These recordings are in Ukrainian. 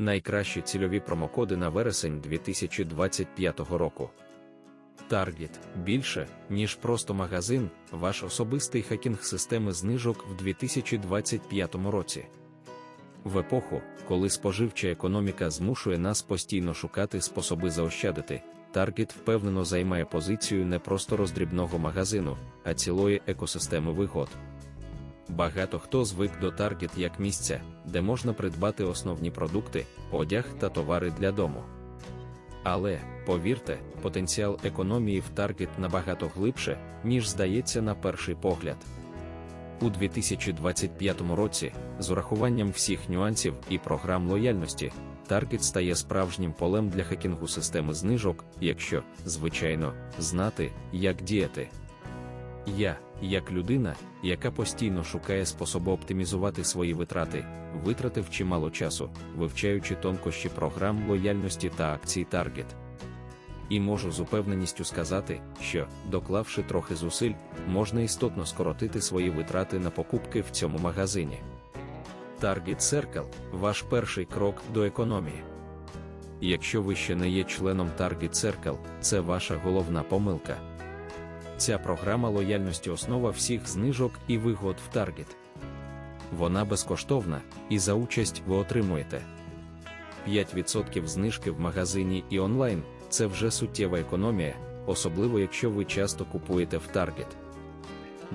Найкращі цільові промокоди на вересень 2025 року. Target більше, ніж просто магазин, ваш особистий хакінг системи знижок в 2025 році. В епоху, коли споживча економіка змушує нас постійно шукати способи заощадити, Target впевнено займає позицію не просто роздрібного магазину, а цілої екосистеми вигод. Багато хто звик до Target як місця, де можна придбати основні продукти, одяг та товари для дому. Але, повірте, потенціал економії в Target набагато глибше, ніж здається на перший погляд. У 2025 році, з урахуванням всіх нюансів і програм лояльності, Target стає справжнім полем для хакінгу системи знижок, якщо, звичайно, знати, як діяти. Я, як людина, яка постійно шукає способи оптимізувати свої витрати, витратив чимало часу, вивчаючи тонкощі програм лояльності та акцій Target. І можу з упевненістю сказати, що, доклавши трохи зусиль, можна істотно скоротити свої витрати на покупки в цьому магазині. Target Circle – ваш перший крок до економії. Якщо ви ще не є членом Target Circle, це ваша головна помилка. Ця програма лояльності основа всіх знижок і вигод в Target. Вона безкоштовна, і за участь ви отримуєте 5% знижки в магазині і онлайн це вже суттєва економія, особливо якщо ви часто купуєте в Target.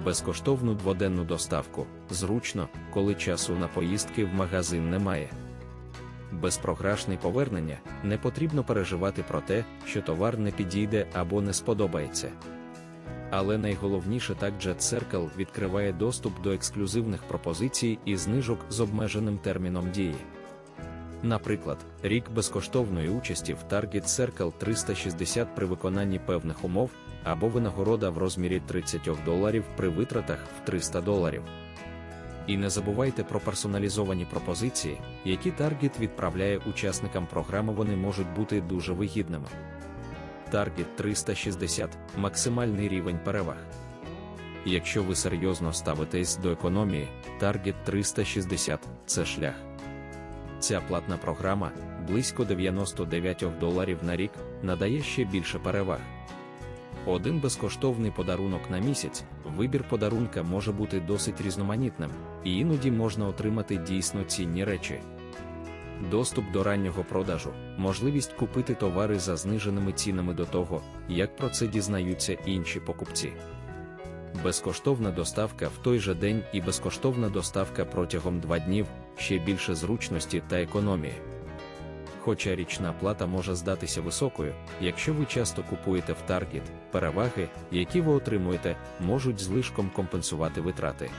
Безкоштовну дводенну доставку зручно, коли часу на поїздки в магазин немає. Безпрограшне повернення не потрібно переживати про те, що товар не підійде або не сподобається. Але найголовніше так Jet Circle відкриває доступ до ексклюзивних пропозицій і знижок з обмеженим терміном дії. Наприклад, рік безкоштовної участі в Target Circle 360 при виконанні певних умов або винагорода в розмірі 30 доларів при витратах в 300 доларів. І не забувайте про персоналізовані пропозиції, які Target відправляє учасникам програми, вони можуть бути дуже вигідними. Target 360 максимальний рівень переваг. Якщо ви серйозно ставитесь до економії, Target 360 це шлях. Ця платна програма, близько 99 доларів на рік, надає ще більше переваг. Один безкоштовний подарунок на місяць, вибір подарунка може бути досить різноманітним, і іноді можна отримати дійсно цінні речі. Доступ до раннього продажу, можливість купити товари за зниженими цінами до того, як про це дізнаються інші покупці. Безкоштовна доставка в той же день і безкоштовна доставка протягом два днів ще більше зручності та економії. Хоча річна плата може здатися високою, якщо ви часто купуєте в Target, переваги, які ви отримуєте, можуть злишком компенсувати витрати.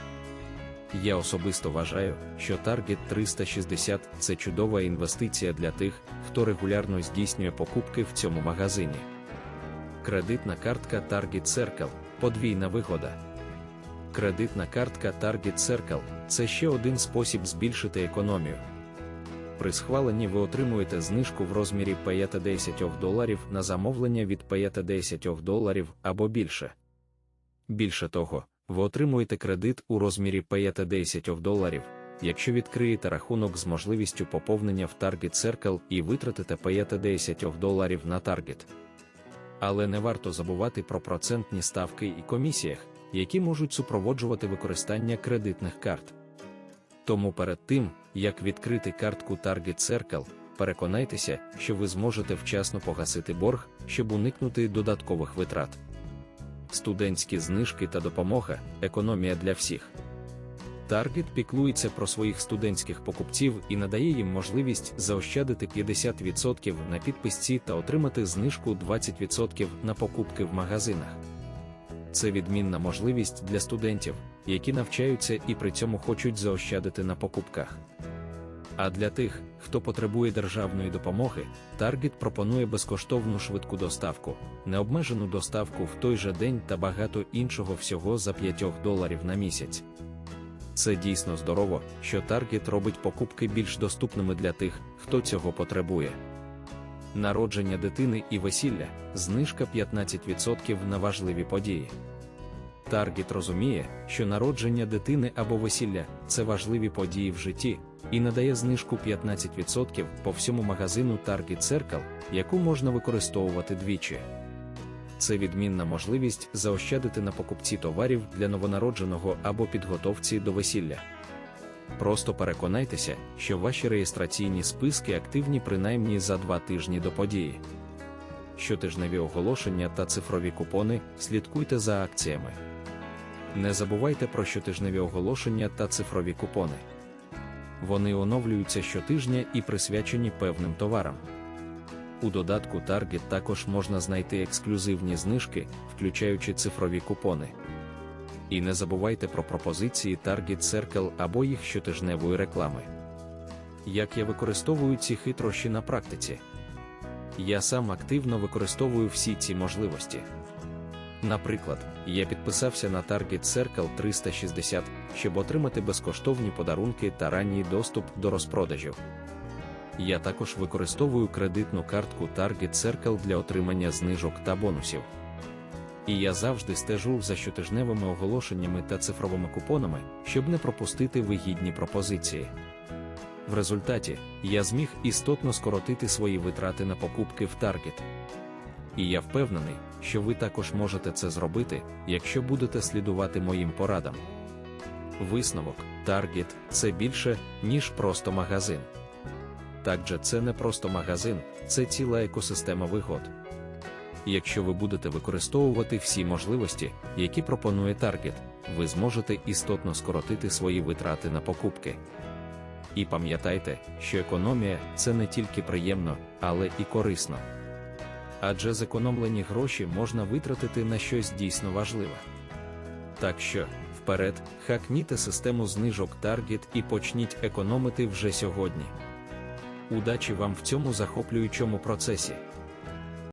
Я особисто вважаю, що Target 360 це чудова інвестиція для тих, хто регулярно здійснює покупки в цьому магазині. Кредитна картка Target Circle подвійна вигода. Кредитна картка Target Circle це ще один спосіб збільшити економію. При схваленні ви отримуєте знижку в розмірі 5-10 доларів на замовлення від 5-10 доларів або більше. Більше того, ви отримуєте кредит у розмірі 5-10 доларів, якщо відкриєте рахунок з можливістю поповнення в Target Circle і витратите 5-10 доларів на Target. Але не варто забувати про процентні ставки і комісіях, які можуть супроводжувати використання кредитних карт. Тому перед тим, як відкрити картку Target Circle, переконайтеся, що ви зможете вчасно погасити борг, щоб уникнути додаткових витрат. Студентські знижки та допомога економія для всіх. Target піклується про своїх студентських покупців і надає їм можливість заощадити 50% на підписці та отримати знижку 20% на покупки в магазинах. Це відмінна можливість для студентів, які навчаються і при цьому хочуть заощадити на покупках. А для тих, хто потребує державної допомоги, Target пропонує безкоштовну швидку доставку, необмежену доставку в той же день та багато іншого всього за 5 доларів на місяць. Це дійсно здорово, що Target робить покупки більш доступними для тих, хто цього потребує. Народження дитини і весілля, знижка 15% на важливі події. Таргет розуміє, що народження дитини або весілля це важливі події в житті, і надає знижку 15% по всьому магазину Target Circle, яку можна використовувати двічі. Це відмінна можливість заощадити на покупці товарів для новонародженого або підготовці до весілля. Просто переконайтеся, що ваші реєстраційні списки активні принаймні за два тижні до події. Щотижневі оголошення та цифрові купони слідкуйте за акціями. Не забувайте про щотижневі оголошення та цифрові купони. Вони оновлюються щотижня і присвячені певним товарам. У додатку Target також можна знайти ексклюзивні знижки, включаючи цифрові купони. І не забувайте про пропозиції Target Circle або їх щотижневої реклами. Як я використовую ці хитрощі на практиці? Я сам активно використовую всі ці можливості. Наприклад, я підписався на Target Circle 360, щоб отримати безкоштовні подарунки та ранній доступ до розпродажів. Я також використовую кредитну картку Target Circle для отримання знижок та бонусів. І я завжди стежу за щотижневими оголошеннями та цифровими купонами, щоб не пропустити вигідні пропозиції. В результаті я зміг істотно скоротити свої витрати на покупки в Target. І я впевнений, що ви також можете це зробити, якщо будете слідувати моїм порадам. Висновок Target – це більше, ніж просто магазин. Также це не просто магазин, це ціла екосистема вигод. Якщо ви будете використовувати всі можливості, які пропонує Target, ви зможете істотно скоротити свої витрати на покупки. І пам'ятайте, що економія це не тільки приємно, але і корисно. Адже зекономлені гроші можна витратити на щось дійсно важливе. Так що, вперед, хакніте систему знижок Target і почніть економити вже сьогодні. Удачі вам в цьому захоплюючому процесі!